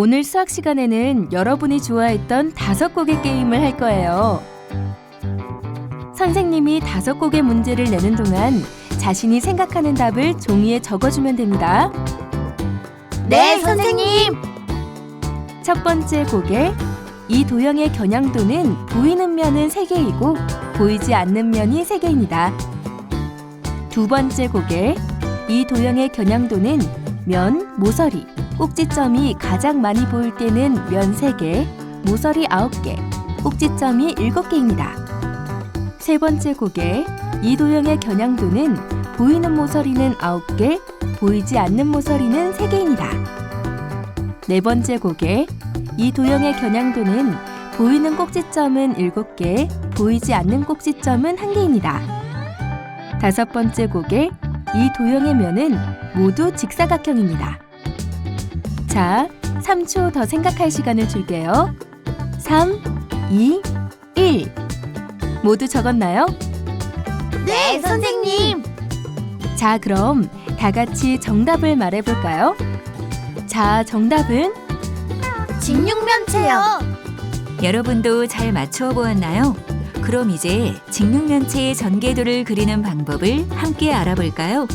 오늘 수학 시간에는 여러분이 좋아했던 다섯 곡의 게임을 할 거예요. 선생님이 다섯 곡의 문제를 내는 동안 자신이 생각하는 답을 종이에 적어주면 됩니다. 네, 선생님. 첫 번째 곡에 이 도형의 겨냥도는 보이는 면은 세개이고 보이지 않는 면이 세개입니다두 번째 곡에 이 도형의 겨냥도는 면, 모서리, 꼭지점이 가장 많이 보일 때는 면 세개 모서리 아홉 개 꼭지점이 일곱 개입니다 세 번째 곡에 이 도형의 겨냥도는 보이는 모서리는 아홉 개 보이지 않는 모서리는 세개입니다 네 번째 곡에 이 도형의 겨냥도는 보이는 꼭지점은 7개, 보이지 않는 꼭지점은 1개입니다. 다섯 번째 곡에 이 도형의 면은 모두 직사각형입니다. 자, 3초 더 생각할 시간을 줄게요. 3, 2, 1. 모두 적었나요? 네, 선생님. 자, 그럼 다 같이 정답을 말해 볼까요? 자, 정답은 직육면체요. 여러분도 잘 맞추어 보았나요? 그럼 이제 직육면체의 전개도를 그리는 방법을 함께 알아볼까요?